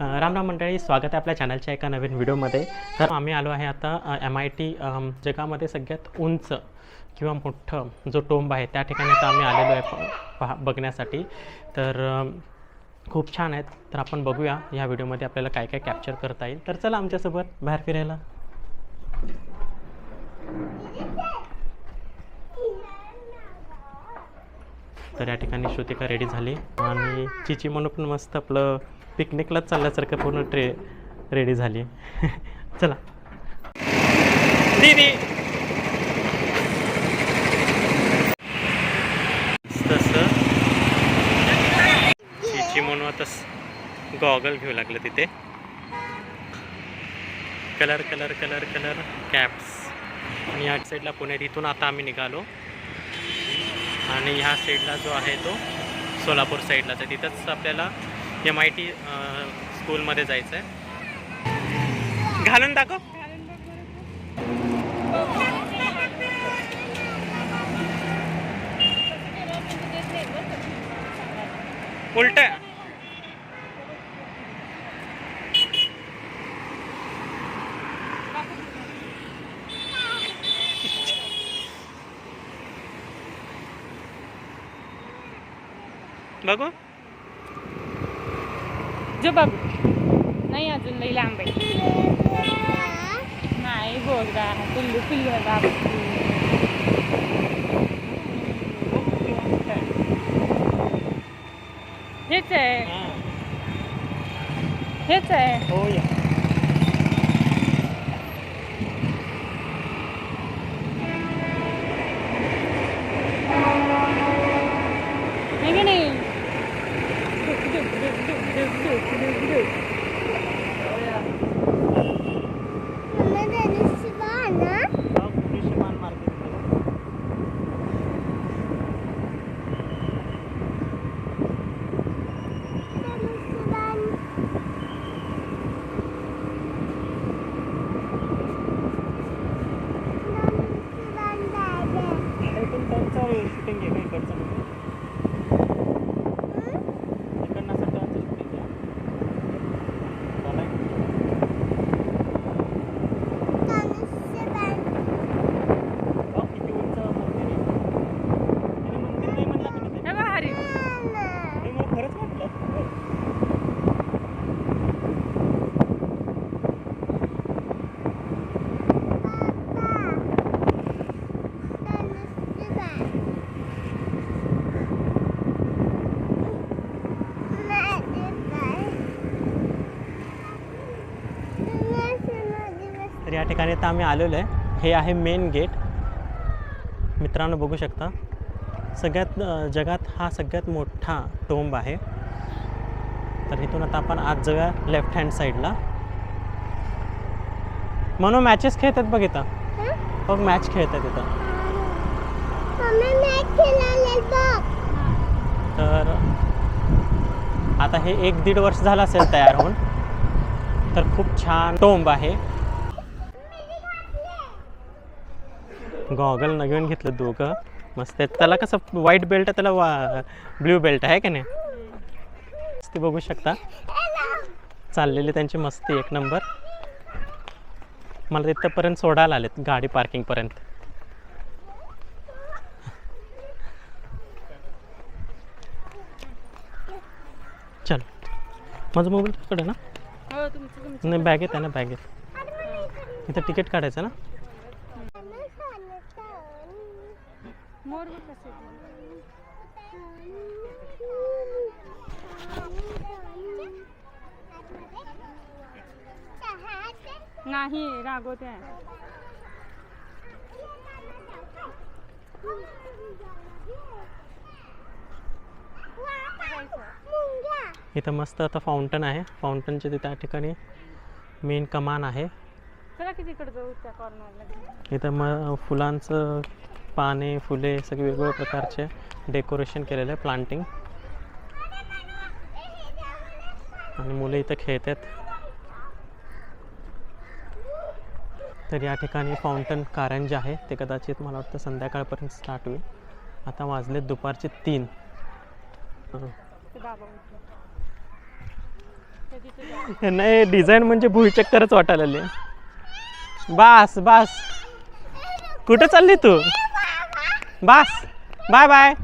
राम राम मंडळी स्वागत आहे आपल्या चॅनलच्या एका नवीन व्हिडिओमध्ये. तर आम्ही आलो आहे आता एम आय टी जगामध्ये सगळ्यात उंच किंवा मोठं जो टोंब आहे त्या ठिकाणी आता आम्ही आलेलो आहे पहा बघण्यासाठी. तर खूप छान आहेत. तर आपण बघूया या व्हिडिओमध्ये आपल्याला काय काय कॅप्चर करता येईल. तर चला आमच्यासोबत बाहेर फिरायला. तर या ठिकाणी श्रुतिका रेडी झाली. आणि चिची म्हणून पण मस्त आपलं पिकनिकलाच चालल्यासारखं पूर्ण ट्रे रेडी झाली. चला. दीदी! तसं. म्हणून आता गॉगल घेऊ लागलं तिथे. Colour colour colour colour caps. आणि आठ साईडला पुणे इथून आता आम्ही निघालो. आणि ह्या साईडला जो आहे तो सोलापूर साईडलाच आहे तिथंच आपल्याला एम आय टी स्कूलमध्ये जायचं आहे घालून दाखव. उलट. बघू. जो बाबू नाही अजून लई लांब आहे नाही बोलगा पिल्लू पिल्लू आहे बाबू हेच आहे हेच आहे हो या शूटिंग तर या ठिकाणी आता आम्ही आलेलो आहे. हे आहे मेन गेट मित्रांनो बघू शकता. सगळ्यात जगात हा सगळ्यात मोठा टोंब आहे. तर इथून आता आपण आज जाऊया लेफ्ट हँड साईडला म्हणून मॅचेस खेळतात बघ इथं. बघ मॅच खेळतात इथं. तर आता हे एक दीड वर्ष झालं असेल तयार होऊन. तर खूप छान टोंब आहे. गॉगल नवीन घेतलं दोघं. मस्त आहे त्याला कसं व्हाईट बेल्ट त्याला वा ब्ल्यू बेल्ट आहे का नाही? ते बघू शकता. चाललेली त्यांची मस्ती एक नंबर. मला तिथपर्यंत सोडायला आलेत गाडी पार्किंगपर्यंत चल. माझा मोबाईल तिकडे ना? हो नाही बॅगेत आहे ना बॅगेत. इथं तिकीट काढायचं ना? मोर बघ कसे नाही रागवते. आहे इथं मस्त आता फाउंटन आहे. फाउंटनच्या तिथे त्या ठिकाणी मेन कमान आहे. चला की तिकडे जाऊ त्या कॉर्नरला इथं मग फुलांचं पाने फुले सगळे वेगवेगळ्या प्रकारचे डेकोरेशन केलेलं आहे प्लांटिंग आणि मुलं इथं खेळत आहेत. तर या ठिकाणी फाउंटन कारंजे आहे. ते कदाचित मला वाटतं संध्याकाळपर्यंत स्टार्ट होईल. आता वाजलेत दुपारचे तीन. नाही डिझाईन म्हणजे भुईचक्करच वाटायला बास बास. कुठं चालली तू? बास. Bye bye.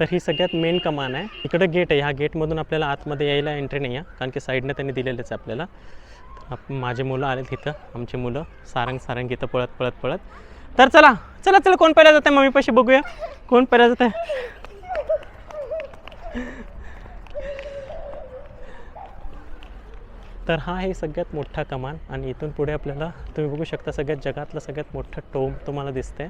तर ही सगळ्यात मेन कमान आहे. इकडं गेट आहे. ह्या गेटमधून आपल्याला आतमध्ये यायला एंट्री नाही आहे कारण की साईडनं त्यांनी दिलेलंच आहे आपल्याला. आप- माझे मुलं आले तिथं आमची मुलं सारंग सारंग इथं पळत पळत पळत. तर चला चला चला कोण पहिला जाते मम्मीपाशी बघूया. कोण पहिला जाते तर हा आहे सगळ्यात मोठा कमान आणि इथून पुढे आपल्याला तुम्ही बघू शकता सगळ्यात जगातलं सगळ्यात मोठं टोम तुम्हाला दिसते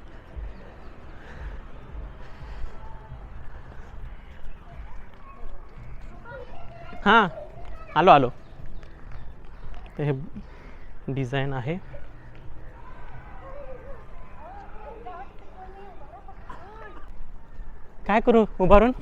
हां आलो आलो. तर हे डिझाईन आहे. काय करू उभारून?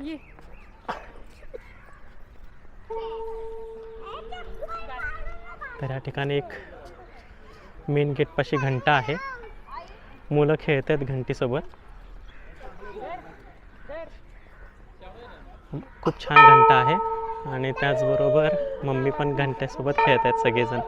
ये। तर या ठिकाणी एक मेन गेटपाशी घंटा आहे. मुलं खेळत आहेत घंटीसोबत. खूप छान घंटा आहे. आणि त्याचबरोबर मम्मी पण घंट्यासोबत खेळत आहेत सगळेजण.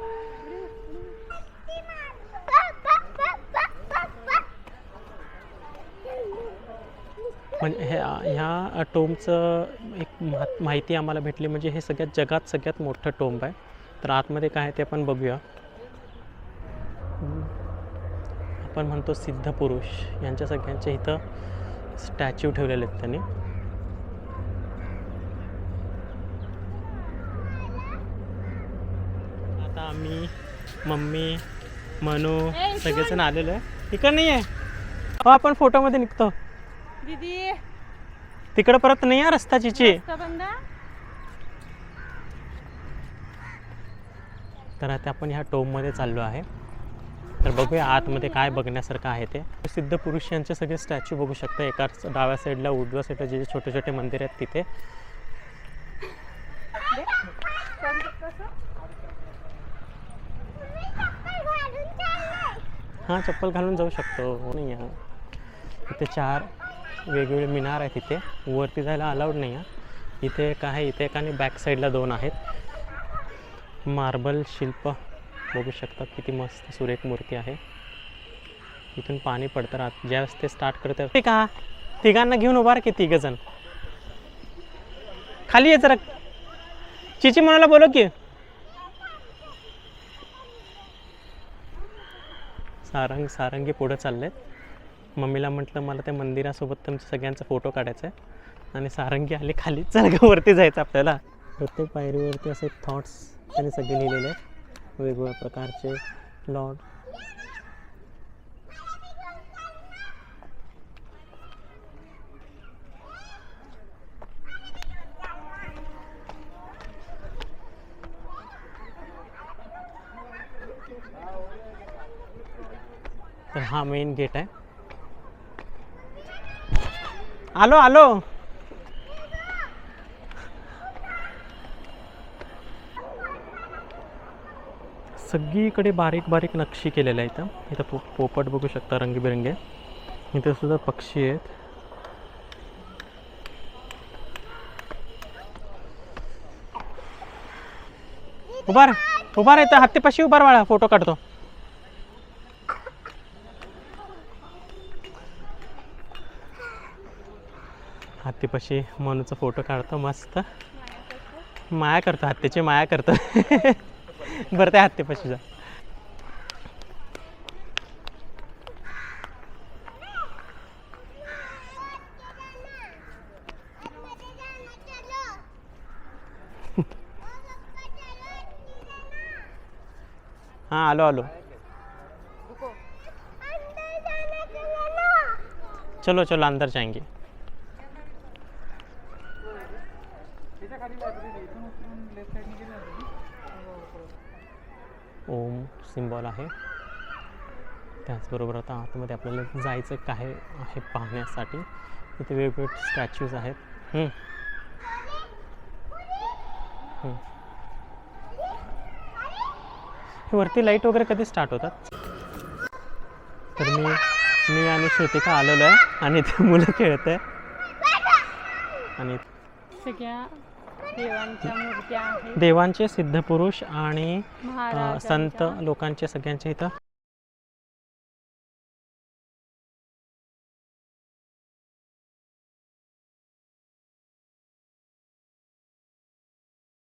म्हणजे हे ह्या टोमचं एक मा माहिती आम्हाला भेटली म्हणजे हे सगळ्यात जगात सगळ्यात मोठं टोंब आहे. तर आतमध्ये काय आहे ते आपण बघूया. आपण म्हणतो सिद्ध पुरुष. यांच्या सगळ्यांच्या इथं स्टॅच्यू ठेवलेले आहेत त्यांनी. आता आम्ही मम्मी मनू सगळेजण आलेलो आहे. तिकडं नाही आहे हो आपण फोटोमध्ये निघतो. दीदी तिकडं परत नाही आहे रस्ता चिची रस्ता बंद? आहे? तर आता आपण ह्या टोममध्ये चाललो आहे. तर बघूया आतमध्ये काय बघण्यासारखं आहे ते. सिद्ध पुरुष यांचे सगळे स्टॅच्यू बघू शकता. एका डाव्या साईडला उजव्या साईडला जे छोटे छोटे मंदिर आहेत तिथे. हां चप्पल घालून जाऊ शकतो. हो नाही इथे चार वेगवेगळे मिनार आहेत इथे. वरती जायला अलाउड नाही आहे. इथे एक आहे इथे एक आणि बॅक साईडला दोन आहेत. मार्बल शिल्प. बघू शकता किती मस्त सुरेख मूर्ती आहे. इथून पाणी पडतं राहत ज्यावेळेस ते स्टार्ट करतात ठीक का? तिघांना घेऊन उभार की तिघ जण? खाली ये जरा. चिची म्हणाला बोलो की. सारंग सारंगी पुढं चाललेत. मम्मीला म्हटलं मला त्या मंदिरासोबत तुमच्या सगळ्यांचा फोटो काढायचा आहे आणि सारंगी आली खाली चल वरती जायचं आपल्याला. प्रत्येक पायरीवरती असे थॉट्स त्यांनी सगळे लिहिलेले आहेत. वेगवेगळ्या प्रकारचे लॉर्ड तर हा मेन गेट आहे. आलो आलो. सगळीकडे बारीक बारीक नक्षी केलेल्या आहेत इथं इथं पो पोपट बघू शकता रंगीबेरंगी. इथे सुद्धा पक्षी आहेत. उभार उभार येतं हत्तीपाशी उभार वाळा फोटो काढतो. हत्तीपाशी मनूचा फोटो काढतो मस्त. माया करतो हत्तीची माया करतो. बरं त्या हत्तीपाशी जा. हाँ आलो आलो. चलो चलो अंदर जाएंगे. ओम सिम्बॉल आहे. त्याचबरोबर आता आतमध्ये आपल्याला जायचं काय आहे पाहण्यासाठी तिथे वेगवेगळे स्टॅच्यूज आहेत. हे वरती लाइट वगैरे कधी स्टार्ट होतात? तर मी मी आणि श्रुतिका आलेलो आहे आणि ते मुलं खेळत आहे. आणि सगळ्या देवांच्या मूर्त्या आहेत. देवांचे सिद्धपुरुष आणि अ, संत लोकांचे सगळ्यांचे इथं.